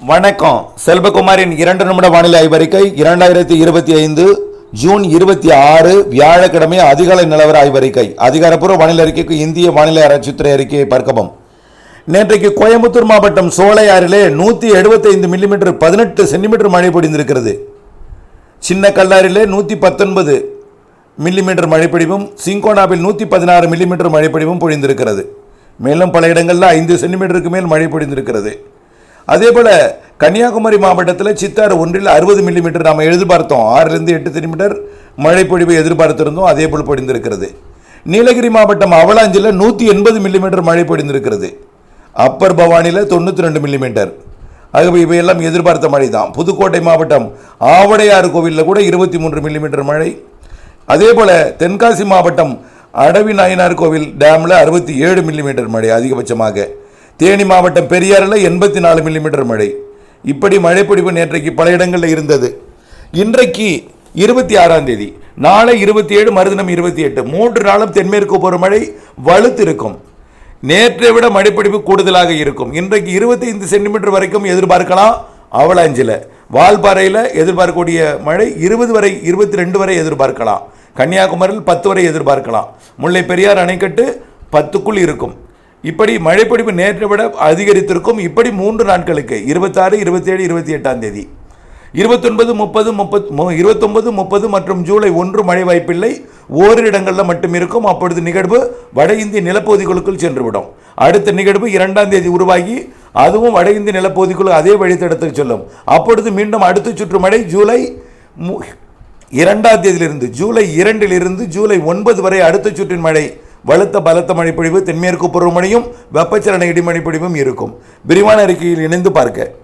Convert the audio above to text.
வணக்கம். செல்வகுமாரின் இரண்டு நிமிட வானிலை ஆய்வறிக்கை இரண்டாயிரத்தி இருபத்தி ஐந்து ஜூன் இருபத்தி ஆறு வியாழக்கிழமை அதிகாலை நிலவர ஆய்வறிக்கை. அதிகாரப்பூர்வ வானிலை அறிக்கைக்கு இந்திய வானிலை ஆராய்ச்சித்துறை அறிக்கையை பார்க்கவும். நேற்றைக்கு கோயம்புத்தூர் மாவட்டம் சோலையாறிலே நூற்றி எழுபத்தைந்து மில்லிமீட்டர் பதினெட்டு சென்டிமீட்டர் மழை பொழிந்திருக்கிறது சின்ன கல்லாரிலே நூற்றி பத்தொன்பது மில்லிமீட்டர் மழைப்பொழிவும் சிங்கோனாவில் நூற்றி பதினாறு மில்லிமீட்டர் மழைப்பொழிவும் பொழிந்திருக்கிறது. மேலும் பல இடங்களில் ஐந்து சென்டிமீட்டருக்கு மேல் மழை பொழிந்திருக்கிறது அதே போல் கன்னியாகுமரி மாவட்டத்தில் சித்தாறு ஒன்றில் அறுபது மில்லிமீட்டர் நாம் எதிர்பார்த்தோம். ஆறிலிருந்து எட்டு சென்டிமீட்டர் மழைப்பொழிவை எதிர்பார்த்திருந்தோம். அதே போல் பொழிந்திருக்கிறது. நீலகிரி மாவட்டம் அவலாஞ்சியில் நூற்றி எண்பது மில்லிமீட்டர் மழை பொழிந்திருக்கிறது. அப்பர் பவானியில் தொண்ணூற்றி ரெண்டு மில்லிமீட்டர் ஆகவே இவையெல்லாம் எதிர்பார்த்த மழை தான் புதுக்கோட்டை மாவட்டம் ஆவடையாறு கோவிலில் கூட இருபத்தி மூன்று மில்லிமீட்டர் மழை. அதே போல் தென்காசி மாவட்டம் அடவி நாயனார் கோவில் டேமில் அறுபத்தி ஏழு மில்லிமீட்டர் மழை அதிகபட்சமாக. தேனி மாவட்டம் பெரியாறில் எண்பத்தி நாலு மில்லிமீட்டர் மழை. இப்படி மழைப்பொழிவு நேற்றைக்கு பல இடங்களில் இருந்தது. இன்றைக்கு இருபத்தி ஆறாம் தேதி நாளை இருபத்தி ஏழு மறுதினம் இருபத்தி எட்டு. மூன்று நாளும் தென்மேற்கு வலுத்து இருக்கும். நேற்றை விட மழைப்பிடிப்பு கூடுதலாக இருக்கும். இன்றைக்கு இருபத்தி ஐந்து சென்டிமீட்டர் வரைக்கும் எதிர்பார்க்கலாம் அவலாஞ்சில். வால்பாறையில் எதிர்பார்க்கக்கூடிய மழை இருபது வரை இருபத்தி ரெண்டு வரை எதிர்பார்க்கலாம். கன்னியாகுமரியில் பத்து வரை எதிர்பார்க்கலாம். முல்லை பெரியார் அணைக்கட்டு பத்துக்குள் இருக்கும். இப்படி மழைப்பொழிவு நேற்றை விட அதிகரித்திருக்கும் இப்படி மூன்று நாட்களுக்கு இருபத்தாறு இருபத்தேழு இருபத்தி எட்டாம் தேதி. இருபத்தொன்பது முப்பது முப்பத் இருபத்தொன்பது முப்பது மற்றும் ஜூலை ஒன்று மழை வாய்ப்பில்லை. ஓரிரு இடங்களில் மட்டும் இருக்கும். அப்பொழுது நிகழ்வு வட இந்திய நிலப்பகுதிகளுக்குள் சென்றுவிடும். அடுத்த நிகழ்வு இரண்டாம் தேதி உருவாகி அதுவும் வட இந்திய நிலப்பகுதிக்குள் அதே வழித்தடத்தில் செல்லும். அப்பொழுது மீண்டும் அடுத்த சுற்று மழை ஜூலை மு- இரண்டாம் தேதியிலிருந்து ஜூலை இரண்டிலிருந்து ஜூலை ஒன்பது வரை அடுத்த சுற்றின் மழை வலுத்த பலத்த மழைப்பொழிவு தென்மேற்கு பருவமழையும் வெப்பச்சலன இடிமழைப்பொழிவும் இருக்கும். விரிவான அறிக்கையில் இணைந்து பார்க்க.